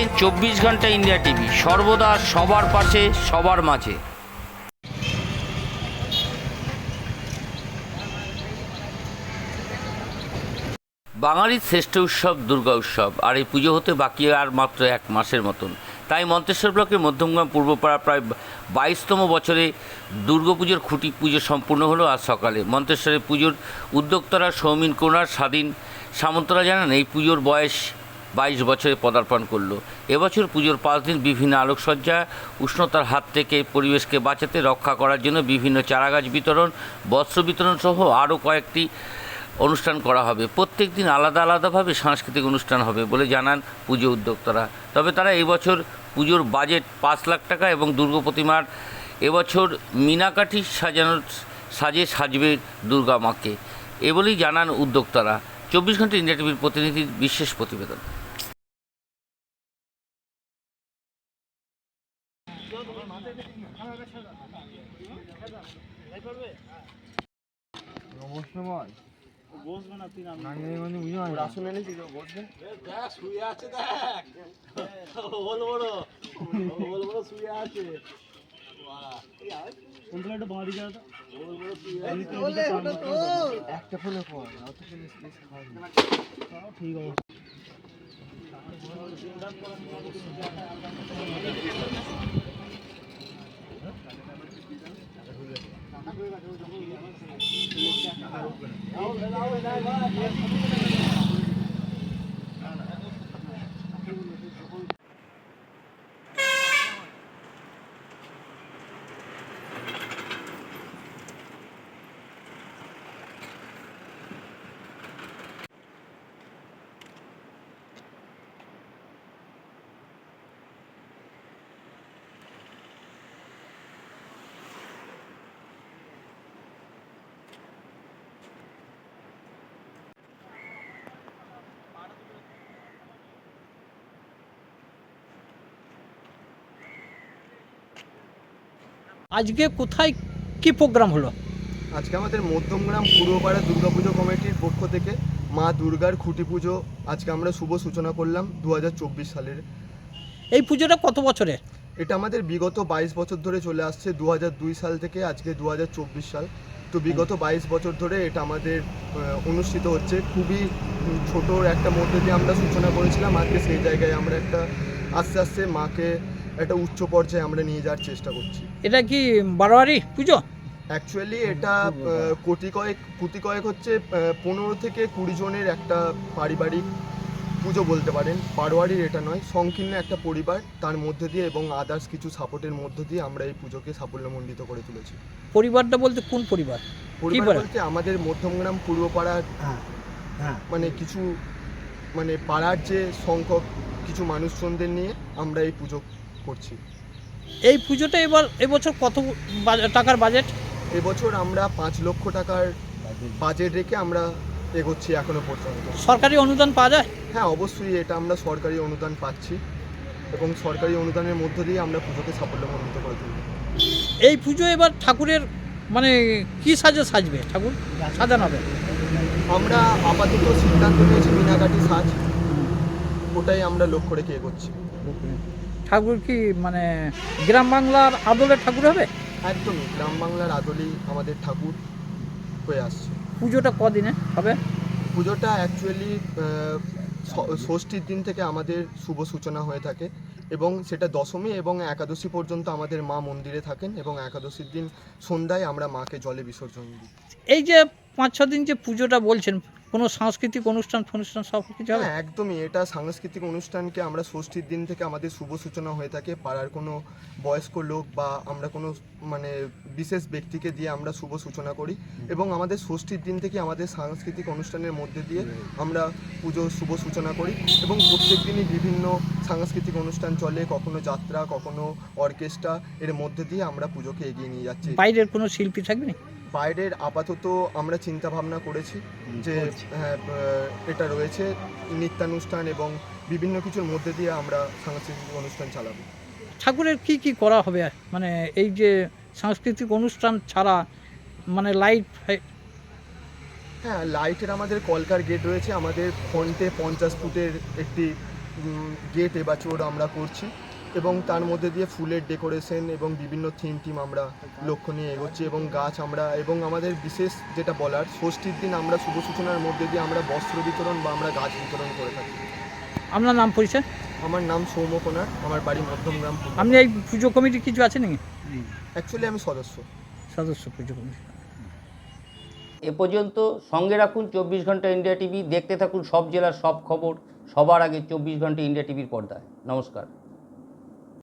দেখছেন চব্বিশ ঘণ্টা ইন্ডিয়া টিভি। সর্বদা সবার পাশে, সবার মাঝে। বাঙালির শ্রেষ্ঠ উৎসব দুর্গা উৎসব, আর এই পুজো হতে বাকি আর মাত্র এক মাসের মতন। তাই মন্তেশ্বর ব্লকের মধ্যমগ্রাম পূর্বপাড়া প্রায় বাইশতম বছরে দুর্গাপুজোর খুঁটি পুজো সম্পূর্ণ হলো আজ সকালে। মন্তেশ্বরের পুজোর উদ্যোক্তারা সৌমিন কোনার, স্বাধীন সামন্তরা জানান, এই পুজোর বয়স বাইশ বছরে পদার্পণ করল। এবছর পুজোর পাঁচ দিন বিভিন্ন আলোকসজ্জা, উষ্ণতার হাত থেকে পরিবেশকে বাঁচাতে, রক্ষা করার জন্য বিভিন্ন চারাগাছ বিতরণ, বস্ত্র বিতরণ সহ আরও কয়েকটি অনুষ্ঠান করা হবে। প্রত্যেক দিন আলাদা আলাদাভাবে সাংস্কৃতিক অনুষ্ঠান হবে বলে জানান পুজো উদ্যোক্তারা। তবে তারা এবছর পুজোর বাজেট পাঁচ লাখ টাকা এবং দুর্গা প্রতিমার এবছর মিনাকাঠি সাজানোর সাজে সাজবে দুর্গা মাকে। এ বলেই জানান উদ্যোক্তারা। চব্বিশ ঘণ্টা ইন্ডিয়া টিভির প্রতিনিধির বিশেষ প্রতিবেদন। করবে? ভাই বসবে না তুই মানে বুঝে না। রাসুন এনে দিল বসবে। দেখ শুয়ে আছে দেখ। বল বড় বল বড় শুয়ে আছে। একটা ফোনে ফোন অত ফোনে ঠিক আছে। না না আজকে কোথায় কি প্রোগ্রাম হলো? আজকে আমাদের মধ্যমগ্রাম পূর্বপাড়া দুর্গাপুজো কমিটির পক্ষ থেকে মা দুর্গার খুঁটি পুজো আজকে আমরা শুভ সূচনা করলাম দু হাজার চব্বিশ সালের। এই পুজোটা কত বছরের? এটা আমাদের বিগত বাইশ বছর ধরে চলে আসছে দু হাজার দুই সাল থেকে আজকে দু হাজার চব্বিশ সাল। তো বিগত বাইশ বছর ধরে এটা আমাদের অনুষ্ঠিত হচ্ছে। খুবই উম, ছোট একটা মধ্যে দিয়ে আমরা সূচনা করেছিলাম। আজকে সেই জায়গায় আমরা একটা আস্তে আস্তে মাকে একটা উচ্চ পর্যায়ে আমরা নিয়ে যাওয়ার চেষ্টা করছি। এটা কি বারোয়ারি পুজো? অ্যাকচুয়ালি এটা কোটি কয়েক কোটি কয়েক হচ্ছে পনেরো থেকে কুড়ি জনের একটা পারিবারিক পুজো বলতে পারেন। পারোয়ারির এটা নয় সংকীর্ণ একটা পরিবার তার মধ্যে দিয়ে এবং আদার্স কিছু সাপোর্টের মধ্য দিয়ে আমরা এই পুজোকে সাফল্যমণ্ডিত করে তুলেছি। পরিবারটা বলতে কোন পরিবার? পরিবার? বলতে আমাদের মধ্যমগ্রাম পূর্বপাড়ার মানে কিছু মানে পাড়ার যে সংখ্যক কিছু মানুষজনদের নিয়ে আমরা এই পুজো করছি। এই পুজোটা এবার এবছর কত টাকার বাজেট এবছর আমরা পাঁচ লক্ষ টাকার বাজেট রেখে আমরা এগোচ্ছি এখনও পর্যন্ত। সরকারি অনুদান পাওয়া যায়? হ্যাঁ অবশ্যই এটা আমরা সরকারি অনুদান পাচ্ছি এবং সরকারি অনুদানের মধ্য দিয়ে আমরা পুজোকে সাফল্যমণ্ডিত করে তুলব। এই পুজো এবার ঠাকুরের মানে কি সাজে সাজবে ঠাকুর? সাজানো হবে? আমরা আপাতত সিদ্ধান্ত নিয়েছি মিনাকাটি সাজ। ওটাই আমরা লক্ষ্য রেখে এগোচ্ছি। ঠাকুর কি মানে গ্রাম বাংলার আদলের ঠাকুর হবে? একদমই গ্রাম বাংলার আদলেই আমাদের ঠাকুর হয়ে আসছে। পুজোটা কদিনে হবে? পুজোটা অ্যাকচুয়ালি ষষ্ঠীর দিন থেকে আমাদের শুভ সূচনা হয়ে থাকে এবং সেটা দশমী এবং একাদশী পর্যন্ত আমাদের মা মন্দিরে থাকেন এবং একাদশীর দিন সন্ধ্যায় আমরা মাকে জলে বিসর্জন দিই। এই যে পাঁচ ছ দিন যে পুজোটা বলছেন কোনো সাংস্কৃতিক অনুষ্ঠান ফনুষ্ঠান সব কিছু হবে? হ্যাঁ একদমই। এটা সাংস্কৃতিক অনুষ্ঠানকে আমরা ষষ্ঠীর দিন থেকে আমাদের শুভ সূচনা হয়ে থাকে। পাড়ার কোনো বয়স্ক লোক বা আমরা কোনো মানে বিশেষ ব্যক্তিকে দিয়ে আমরা শুভ সূচনা করি। এবং আমাদের ষষ্ঠীর দিন থেকে আমাদের সাংস্কৃতিক অনুষ্ঠানের মধ্যে দিয়ে আমরা পুজোর শুভ সূচনা করি। এবং প্রত্যেক দিনই বিভিন্ন সাংস্কৃতিক অনুষ্ঠান চলে। কখনো যাত্রা কখনো অর্কেস্ট্রা। এর মধ্যে দিয়ে আমরা পুজোকে এগিয়ে নিয়ে যাচ্ছি। বাইরের কোনো শিল্পী থাকবে না বাইরের আপাতত আমরা চিন্তা ভাবনা করেছি যে হ্যাঁ এটা রয়েছে নৃত্যানুষ্ঠান এবং বিভিন্ন কিছুর মধ্যে দিয়ে আমরা সাংস্কৃতিক অনুষ্ঠান চালাবো। ঠাকুরের কি কি করা হবে? মানে এই যে সাংস্কৃতিক অনুষ্ঠান ছাড়া মানে লাইট হ্যাঁ লাইটের আমাদের কলকার গেট রয়েছে। আমাদের ফ্রন্টে পঞ্চাশ ফুটের একটি গেট এবছর আমরা করছি। এবং তার মধ্যে দিয়ে ফুলের ডেকোরেশন এবং বিভিন্ন থিম টিম আমরা লক্ষ্য নিয়ে এগোচ্ছি এবং গাছ আমরা এবং আমাদের বিশেষ যেটা বলার ষষ্ঠীর দিন আমরা শুভ সূচনার মধ্যে দিয়ে আমরা বস্ত্র বিতরণ বা আমরা গাছ বিতরণ করে থাকি। আপনার নাম পরিচয়? আমার নাম সৌম্য কোনার আমার বাড়ি মধ্যমগ্রাম। আপনি এই পুজো কমিটি কিছু আছে নাকি? অ্যাকচুয়ালি আমি সদস্য। সদস্য পুজো কমিটি। এ পর্যন্ত সঙ্গে রাখুন চব্বিশ ঘণ্টা ইন্ডিয়া টিভি দেখতে থাকুন সব জেলার সব খবর সবার আগে চব্বিশ ঘণ্টা ইন্ডিয়া টিভির পর্দায়। নমস্কার।